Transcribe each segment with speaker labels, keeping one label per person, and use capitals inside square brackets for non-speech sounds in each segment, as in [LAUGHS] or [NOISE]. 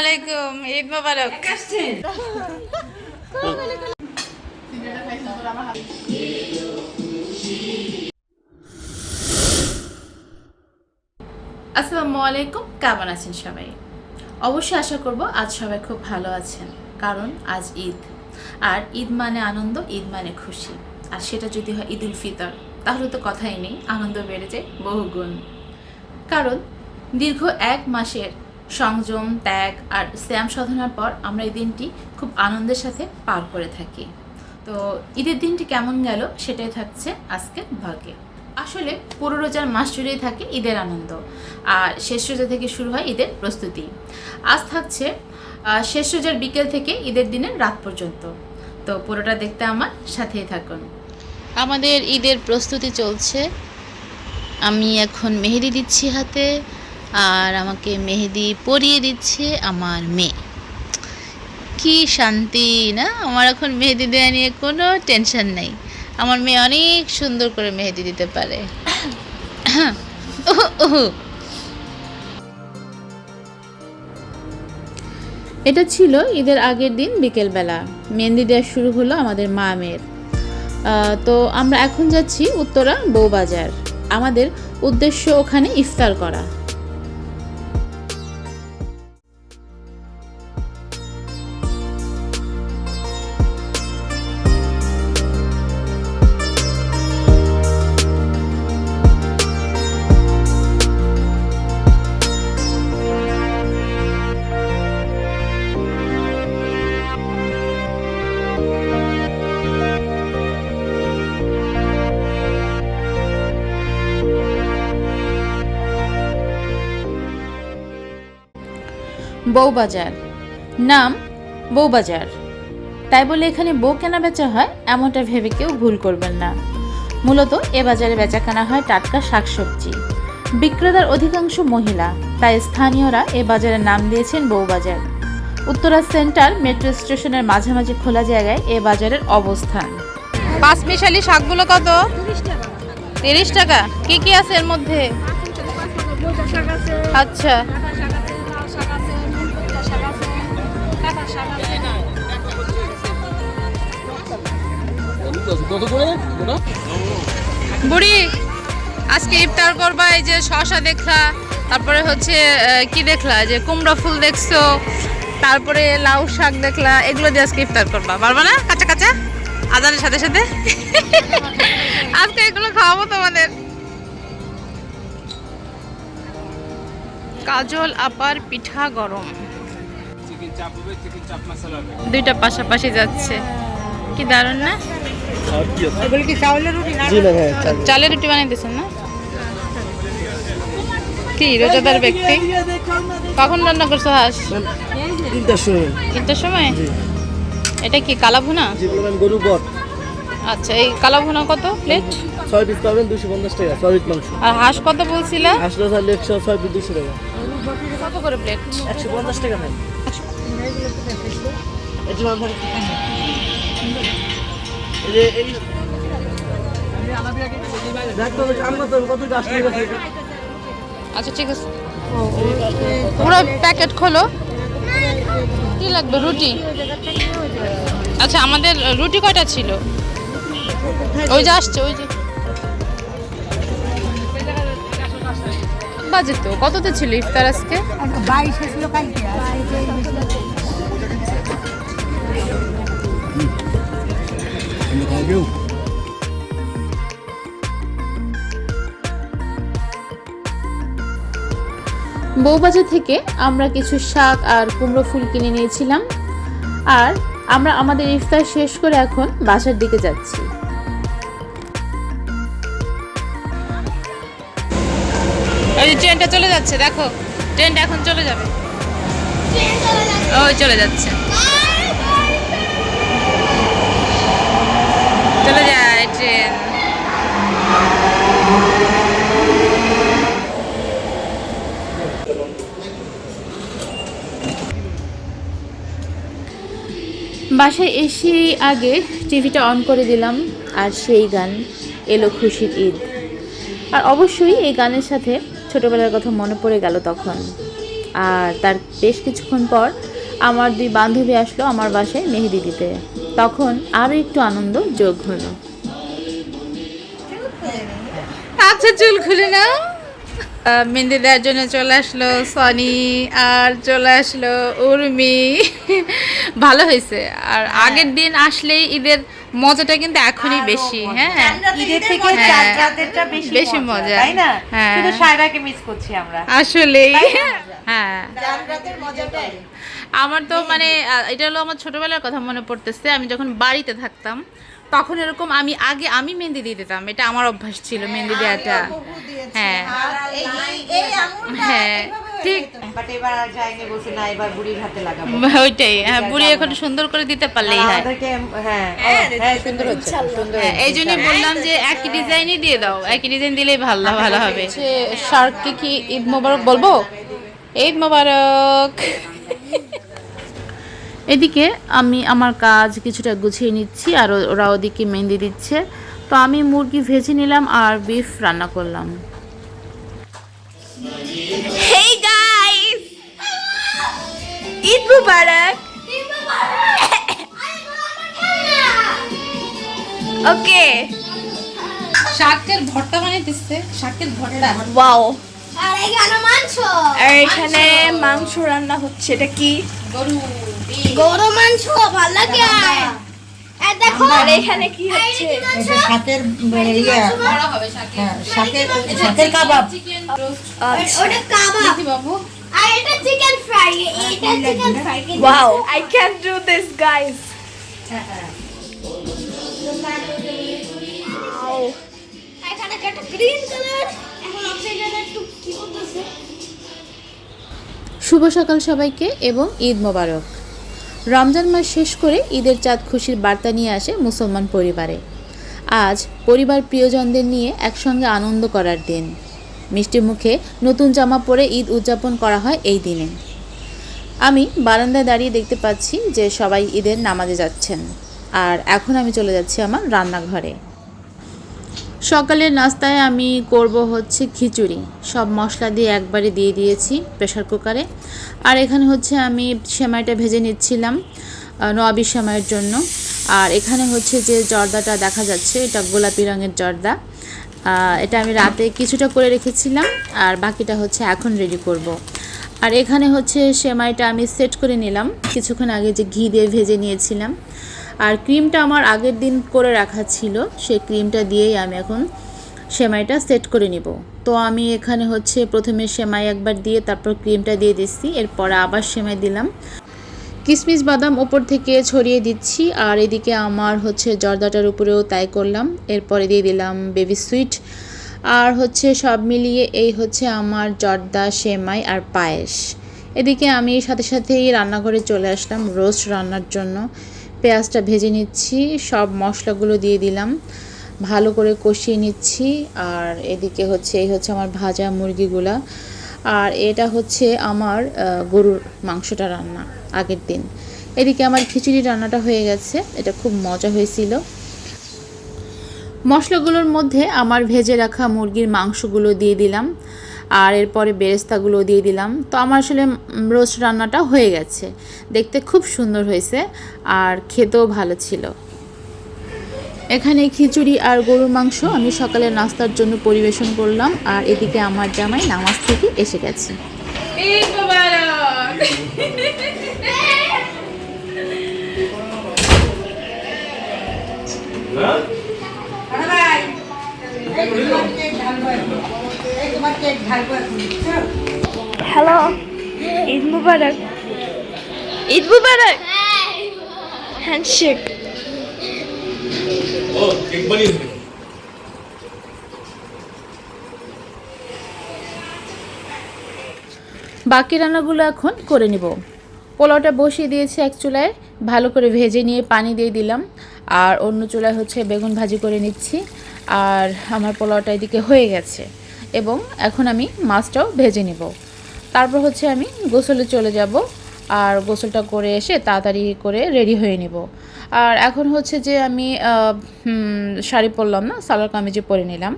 Speaker 1: আলাইকুম ঈদ মোবারক। আসসালামু আলাইকুম কেমন আছেন সবাই? অবশ্যই আশা করব আজ সবাই খুব ভালো আছেন কারণ আজ ঈদ। আর ঈদ মানে আনন্দ ঈদ মানে খুশি। আর সেটা যদি হয় ঈদ উল ফিতর তাহলে তো কথাই নেই আনন্দ বেড়ে যায় বহুগুণ। কারণ দীর্ঘ এক মাসের সংযম, ত্যাগ আর শ্যাম সাধনার পর আমরা এই দিনটি খুব আনন্দের সাথে পার করে থাকি। তো ঈদের দিনটি কেমন গেল সেটাই থাকছে আজকের ভাগে। আসলে পুরো রোজার মাস জুড়েই থাকে ঈদের আনন্দ আর শেষ রোজা থেকে শুরু হয় ঈদের প্রস্তুতি। আজ থাকছে শেষ রোজার বিকেল থেকে ঈদের দিনের রাত পর্যন্ত। তো পুরোটা দেখতে আমার সাথেই থাকুন। আমাদের ঈদের প্রস্তুতি চলছে। আমি এখন মেহেদি দিচ্ছি হাতে আর আমাকে মেহেদি পরিয়ে দিচ্ছে আমার মেয়ে। কি শান্তি, না? আমার এখন মেহেদি দেওয়া নিয়ে কোনো টেনশন নেই। আমার মেয়ে অনেক সুন্দর করে মেহেদি দিতে পারে। এটা ছিল ঈদের আগের দিন বিকেলবেলা। মেহেন্দি দেওয়া শুরু হলো আমাদের মা মেয়ের। তো আমরা এখন যাচ্ছি উত্তরা বউবাজার। আমাদের উদ্দেশ্য ওখানে ইফতার করা। বউবাজার। নাম বউবাজার। তাই বলে এখানে বউ কেনা বেচা হয়, এমনটা ভেবে কেউ ভুল করবেন না। মূলত এ বাজারে বেচাকেনা হয় টাটকা শাকসবজি। বিক্রেতার অধিকাংশ মহিলা, তাই স্থানীয়রা এ বাজারের নাম দিয়েছেন বউবাজার। উত্তরা সেন্টার মেট্রো স্টেশনের মাঝামাঝি খোলা জায়গায় এ বাজারের অবস্থান। পাঁচ মিশালি শাকগুলো কত? তিরিশ টাকা? কি কি আছে এর মধ্যে? আচ্ছা। বুড়ি, আজকে ইফতার করবা এই যে শশা দেখলা, তারপরে হচ্ছে কি দেখলা? যে কুমড়া ফুল দেখছ, তারপরে লাউ শাক দেখলা, এগুলো দিয়ে আজকে ইফতার করবা। পারবা না? কাঁচা কাঁচা? আজানের সাথে সাথে? আজকে এগুলো খাওয়াবো তোমাদের। কাজল, আপার পিঠা গরম। দুইটা পাশাপাশি যাচ্ছে। কি দারুণ না?
Speaker 2: এগুলো কি চাউলের রুটি
Speaker 3: হ্যাঁ
Speaker 1: চালের রুটি বানিয়ে দিয়েছেন না? কি রোজাদার ব্যক্তি? কখন রান্না করছ হাঁস?
Speaker 3: তিনটার সময়।
Speaker 1: তিনটার সময়? এটা কি কালা ভুনা
Speaker 3: গরু বট
Speaker 1: আচ্ছা এই কালা ভুনা কত প্লেট
Speaker 3: ছয় পিস পাবেন দুশো পঞ্চাশ টাকা ছয় পিস মাংস।
Speaker 1: আর হাঁস কত বলছিলে?
Speaker 3: একশো ছয় পিস দুশো টাকা।
Speaker 1: কত করে প্লেট
Speaker 3: একশো পঞ্চাশ টাকা নেই
Speaker 1: আচ্ছা ঠিক আছে। পুরো প্যাকেট খোলো। কি লাগবে, রুটি? আচ্ছা আমাদের রুটি কয়টা ছিল? ওই যে আসছে, ওই যে। বাজে তো, কততে ছিল ইফতার আজকে?
Speaker 2: বাইশ ছিল কালকে আজকে
Speaker 1: বউবাজার থেকে আমরা কিছু শাক আর কুমড়ো ফুল কিনে নিয়েছিলাম। আর আমরা আমাদের ইফতার শেষ করে এখন বাসার দিকে যাচ্ছি। ওই ট্রেনটা চলে যাচ্ছে দেখো। ট্রেনটা এখন চলে যাবে। ওই চলে যাচ্ছে চলে যায় ট্রেন বাসায় এসে আগে টিভিটা অন করে দিলাম, আর সেই গান এলো খুশির ঈদ। আর অবশ্যই এই গানের সাথে ছোটবেলার কথা মনে পড়ে গেল তখন। আর তার বেশ কিছুক্ষণ পর আমার দুই বান্ধবী আসলো আমার বাসায় মেহেদি দিতে। তখন আরও একটু আনন্দ, যোগ হলো। আচ্ছা চুল খুলে নাও। মেহেন্দি দেওয়ার জন্য চলে আসলো সনি আর চলে আসলো উর্মি। [LAUGHS] ভালো হয়েছে। আর আগের দিন আসলেই ঈদের মজাটা কিন্তু এখনই বেশি হ্যাঁ।
Speaker 4: ঈদের থেকে
Speaker 1: হ্যাঁ।
Speaker 4: রাতেরটা বেশি
Speaker 1: বেশি মজা।
Speaker 4: তাই না?
Speaker 1: হ্যাঁ।
Speaker 4: শুধু সায়রাকে মিস করছি আমরা।
Speaker 1: আসলেই। [LAUGHS] হ্যাঁ।
Speaker 4: রাতের মজাটাই।
Speaker 1: আমার তো মানে এটা হলো আমার ছোটবেলার কথা মনে পড়তেছে। আমি যখন বাড়িতে থাকতাম তখন এরকম আমি আগে আমি মেহেন্দি দিয়ে দিতাম এটা আমার অভ্যাস ছিল মেহেন্দি দেওয়াটা। হ্যাঁ। হ্যাঁ ঠিক। ওইটাই হ্যাঁ বুড়ি এখন সুন্দর করে দিতে পারলেই হয়।
Speaker 4: হ্যাঁ হ্যাঁ সুন্দর হচ্ছে সুন্দর
Speaker 1: হ্যাঁ, এই জন্যই বললাম যে একই ডিজাইনই দিয়ে দাও একই ডিজাইন দিলেই ভালো ভালো হবে। কি ঈদ মোবারক বলব? ঈদ মোবারক। এদিকে আমি আমার কাজ কিছুটা গুছিয়ে নিচ্ছি আর ওরা ওদিকে মেহেন্দি দিচ্ছে তো আমি মুরগি ভেজে নিলাম আর বিফ রান্না করলাম
Speaker 5: Hey guys! Eid Mubarak! okay.
Speaker 1: শাকের ভর্তা দিচ্ছে শাকের ভর্তা
Speaker 5: Wow.
Speaker 6: আর এখানে মাংস
Speaker 5: আর এখানে মাংস রান্না হচ্ছে এটা কি
Speaker 1: গরু
Speaker 6: গরু মাংস ভালো লাগে। দেখো।
Speaker 5: আর এখানে কি হচ্ছে?
Speaker 2: শাকের ইয়ে
Speaker 1: শাকের।
Speaker 2: শাকের শাকের কাবাব।
Speaker 6: ওটা কাবাব।
Speaker 1: বাবু।
Speaker 6: আর এটা চিকেন ফ্রাই এটা chicken fry
Speaker 5: Wow, I can't do this guys. Wow.
Speaker 6: এখানে একটা গ্রিন কালার এখন অক্সিজেন একটু কি করতেছে
Speaker 1: শুভ সকাল সবাইকে এবং ঈদ মোবারক। রমজান মাস শেষ করে ঈদের চাঁদ খুশির বার্তা নিয়ে আসে মুসলমান পরিবারে। আজ পরিবার প্রিয়জনদের নিয়ে একসঙ্গে আনন্দ করার দিন। মিষ্টি মুখে নতুন জামা পরে ঈদ উদযাপন করা হয় এই দিনে। আমি বারান্দায় দাঁড়িয়ে দেখতে পাচ্ছি যে সবাই ঈদের নামাজে যাচ্ছেন। আর এখন আমি চলে যাচ্ছি আমার রান্নাঘরে। সকালের নাস্তায় আমি করব হচ্ছে খিচুড়ি। সব মশলা দিয়ে একবারে দিয়ে দিয়েছি প্রেশার কুকারে। আর এখানে হচ্ছে আমি সেমাইটা ভেজে নিচ্ছিলাম নোয়াবি সেমাইয়ের জন্য। আর এখানে হচ্ছে যে জর্দাটা দেখা যাচ্ছে, এটা গোলাপি রঙের জর্দা। এটা আমি রাতে কিছুটা করে রেখেছিলাম, আর বাকিটা হচ্ছে এখন রেডি করব। আর এখানে হচ্ছে সেমাইটা আমি সেট করে নিলাম। কিছুক্ষণ আগে যে ঘি দিয়ে ভেজে নিয়েছিলাম। আর ক্রিমটা আমার আগের দিন করে রাখা ছিল, সেই ক্রিমটা দিয়েই আমি এখন সেমাইটা সেট করে নিব। তো আমি এখানে হচ্ছে প্রথমে সেমাই একবার দিয়ে তারপর ক্রিমটা দিয়ে দিচ্ছি, এরপর আবার সেমাই দিলাম। কিশমিশ বাদাম ওপর থেকে ছড়িয়ে দিচ্ছি, আর এদিকে আমার হচ্ছে জর্দাটার উপরেও তাই করলাম, এরপরে দিয়ে দিলাম বেবি সুইট। আর হচ্ছে সব মিলিয়ে এই হচ্ছে আমার জর্দা সেমাই আর পায়েস। এদিকে আমি সাথে সাথেই রান্নাঘরে চলে আসলাম রোস্ট রান্নার জন্য। পেঁয়াজটা ভেজে নিচ্ছি, সব মশলাগুলো দিয়ে দিলাম। ভালো করে কষিয়ে নিচ্ছি, আর এদিকে হচ্ছে, এই হচ্ছে আমার ভাজা মুরগিগুলা। আর এটা হচ্ছে আমার গরুর মাংসটা রান্না আগের দিন। এদিকে আমার খিচুড়ি রান্নাটা হয়ে গেছে, এটা খুব মজা হয়েছিল। মশলাগুলোর মধ্যে আমার ভেজে রাখা মুরগির মাংসগুলো দিয়ে দিলাম। আর এরপরে বেরেস্তাগুলো দিয়ে দিলাম। তো আমার আসলে রোস্ট রান্নাটা হয়ে গেছে। দেখতে খুব সুন্দর হয়েছে আর খেতেও ভালো ছিল। এখানে খিচুড়ি আর গরুর মাংস আমি সকালে নাস্তার জন্য পরিবেশন করলাম আর এদিকে আমার জামাই নামাজ থেকে এসে গেছে।
Speaker 5: Hello. Hello Eid
Speaker 7: Mubarak Eid Mubarak handshake
Speaker 1: বাকি রান্নাগুলো এখন করে নিব। পোলাওটা বসিয়ে দিয়েছি এক চুলায়। ভালো করে ভেজে নিয়ে পানি দিয়ে দিলাম। আর অন্য চুলায় হচ্ছে বেগুন ভাজি করে নিচ্ছি। আর আমার পোলাওটা এদিকে হয়ে গেছে। এবং এখন আমি মাছটাও ভেজে নেব। তারপর হচ্ছে আমি গোসলে চলে যাব আর গোসলটা করে এসে তাড়াতাড়ি করে রেডি হয়ে নিব। আর এখন হচ্ছে যে আমি শাড়ি পরলাম না, সালোয়ার কামিজে পরে নিলাম।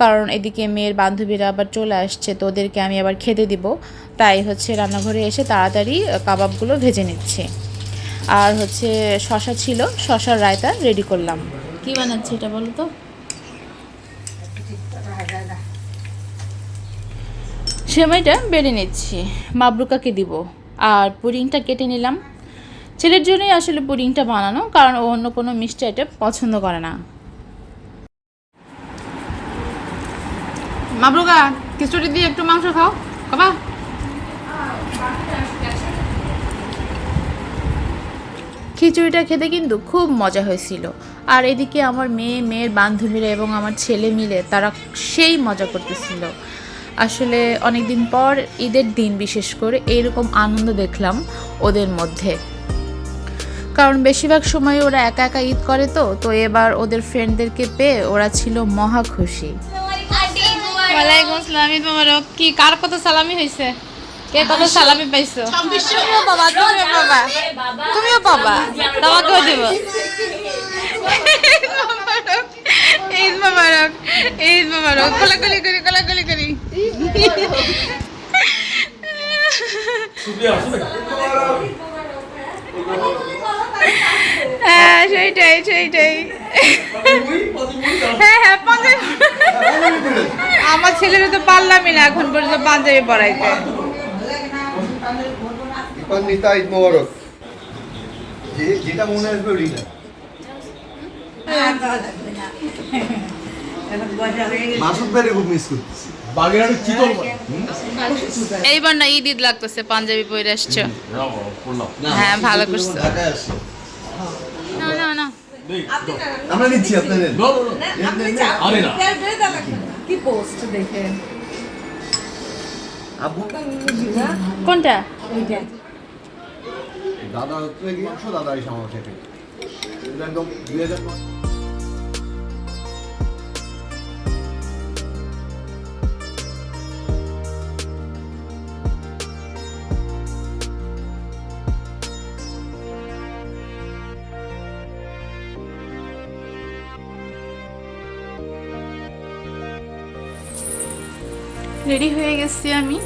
Speaker 1: কারণ এদিকে মেয়ের বান্ধবীরা আবার চলে আসছে, তো ওদেরকে আমি আবার খেতে দিব। তাই হচ্ছে রান্নাঘরে এসে তাড়াতাড়ি কাবাবগুলো ভেজে নিচ্ছে। আর হচ্ছে শশা ছিল, শশার রায়তা রেডি করলাম। কী বানাচ্ছে এটা বলো তো? সেমাইটা বেড়ে নিচ্ছি। মাবরুকাকে দিব। আর পুডিংটা কেটে নিলাম। ছেলের জন্যই আসলে পুডিংটা বানানো, কারণ ও অন্য কোনো মিষ্টি আইটেম পছন্দ করে না। মাবরুকা খিচুড়ি দিয়ে একটু মাংস খাও। খাবা? খিচুড়িটা খেতে কিন্তু খুব মজা হয়েছিল। আর এদিকে আমার মেয়ে, মেয়ের বান্ধবীরা এবং আমার ছেলে মিলে তারা সেই মজা করতেছিল। আসলে অনেক দিন পর ঈদের দিন বিশেষ করে এইরকম আনন্দ দেখলাম ওদের মধ্যে। কারণ বেশিরভাগ সময় ওরা একা একা ঈদ করে তো তো এবার ওদের ফ্রেন্ডদেরকে পেয়ে ওরা ছিল মহা খুশি। ওয়ালাইকুম আসসালাম ঈদ মোবারক। কি কার কত সালামি হয়েছে কে কত সালামি পাইছো? তুমিও পাবা তুমিও পাবা তুমিও পাবা তোমাকেও দিব। [LAUGHS] ঈদ মোবারক ঈদ মোবারক কোলাকুলি করি কোলাকুলি করি। হ্যাঁ সেইটাই সেইটাই। হ্যাঁ হ্যাঁ পাঞ্জাবি আমার ছেলেরা তো পারলামই না এখন পর্যন্ত পাঞ্জাবি পরাইতে।
Speaker 7: ইরফান নিতা ঈদ মোবারক। যেটা মনে আসবে ওইটা
Speaker 1: এইবার না ঈদ ঈদ লাগতেছে পাঞ্জাবি পরে আসছো হ্যাঁ ভালো করছ। না না না
Speaker 7: আমরা নিচ্ছি আপনাদের। আপু
Speaker 1: কোনটা?
Speaker 7: দাদা হচ্ছে কি দাদা এই একদম দুই হাজার
Speaker 1: রেডি হয়ে গেছি আমি।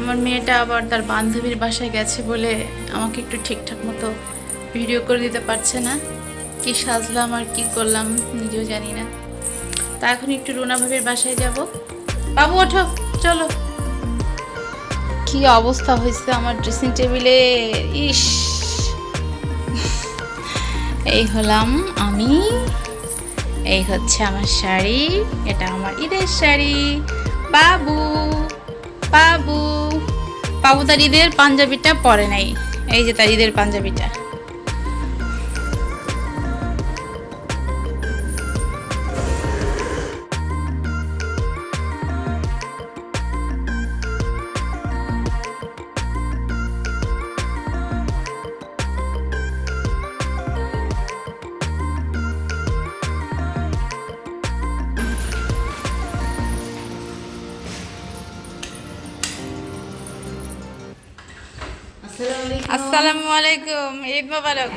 Speaker 1: আমার মেয়েটা আবার তার বান্ধবীর বাসায় গেছে বলে আমাকে একটু ঠিকঠাক মতো ভিডিও করে দিতে পারছে না। কি সাজলাম আর কি করলাম নিজেও জানি না। তা এখন একটু রুনা ভাবির বাসায় যাব। বাবু, ওঠো, চলো। কি অবস্থা হয়েছে আমার ড্রেসিং টেবিলে ইস। এই হলাম আমি। এই হচ্ছে আমার শাড়ি, এটা আমার ঈদের শাড়ি। বাবু বাবু। বাবু তার ঈদের পাঞ্জাবিটা পরে নাই। এই যে তার ঈদের পাঞ্জাবিটা। আসসালামু আলাইকুম ঈদ মোবারক।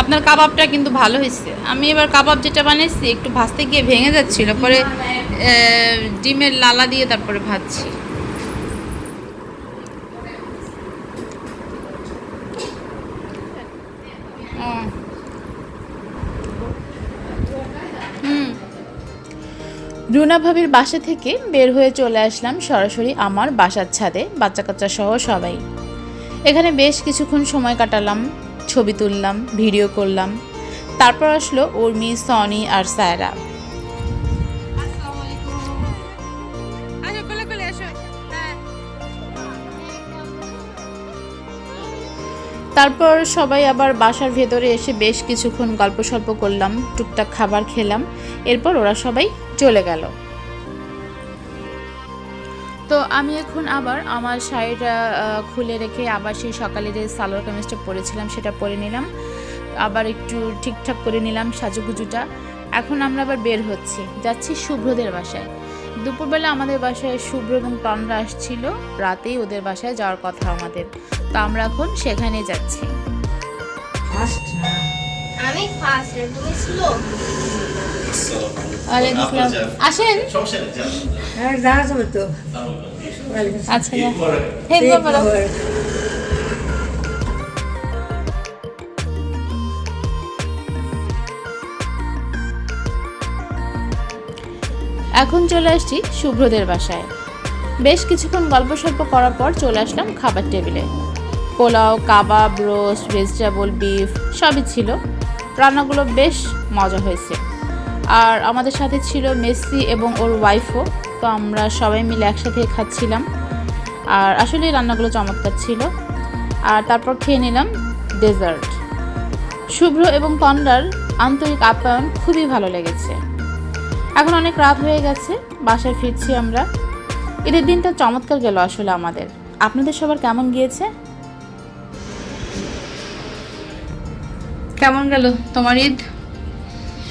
Speaker 1: আপনার কাবাবটা কিন্তু ভালো হয়েছে। আমি এবার কাবাব যেটা বানিয়েছি একটু ভাজতে গিয়ে ভেঙে যাচ্ছিল পরে ডিমের লালা দিয়ে তারপরে ভাজছি। রুনা ভাবির বাসা থেকে বের হয়ে চলে আসলাম সরাসরি আমার বাসার ছাদে বাচ্চা কাচ্চা সহ সবাই। এখানে বেশ কিছুক্ষণ সময় কাটালাম ছবি তুললাম ভিডিও করলাম। তারপর আসলো উর্মি সনি আর সায়রা। তারপর সবাই আবার বাসার ভেতরে এসে বেশ কিছুক্ষণ গল্প সল্প করলাম টুকটাক খাবার খেলাম। এরপর ওরা সবাই চলে গেল। তো আমি এখন আবার আমার শাড়িটা খুলে রেখে আবার সেই সকালে যে সালোয়ার কামিজটা পরেছিলাম সেটা পরে নিলাম। আবার একটু ঠিকঠাক করে নিলাম সাজুগুজুটা। এখন আমরা আবার বের হচ্ছি। যাচ্ছি শুভ্রদের বাসায়। দুপুরবেলা আমাদের বাসায় শুভ্র এবং তন্দ্রা আসছিল। রাতেই ওদের বাসায় যাওয়ার কথা আমাদের। তো আমরা এখন সেখানে যাচ্ছি।
Speaker 6: আমি ফার্স্ট তুমি স্লো
Speaker 1: আসেন।
Speaker 2: হ্যাঁ তো।
Speaker 1: আচ্ছা এখন চলে আসছি শুভ্রদের বাসায়। বেশ কিছুক্ষণ গল্প সল্প করার পর চলে আসলাম খাবার টেবিলে। পোলাও কাবাব রোস্ট ভেজিটেবল বিফ সবই ছিল। রান্নাগুলো বেশ মজা হয়েছে। আর আমাদের সাথে ছিল মেসি এবং ওর ওয়াইফও তো আমরা সবাই মিলে একসাথে খাচ্ছিলাম। আর আসলে রান্নাগুলো চমৎকার ছিল। আর তারপর খেয়ে নিলাম ডেজার্ট শুভ্র এবং তন্ডার আন্তরিক আপ্যায়ন খুবই ভালো লেগেছে। এখন অনেক রাত হয়ে গেছে, বাসায় ফিরছি আমরা। ঈদের দিনটা চমৎকার গেল আসলে আমাদের। আপনাদের সবার কেমন গিয়েছে? কেমন গেল তোমার ঈদ?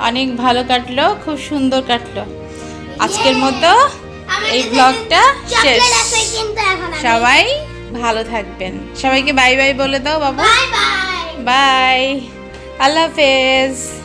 Speaker 6: অনেক
Speaker 1: ভালো কাটলো খুব সুন্দর কাটলো। আজকের মতো এই ব্লগটা শেষ। সবাই ভালো থাকবেন। সবাইকে বাই বাই বলে দাও বাবু। বাই আল্লাহ হাফেজ।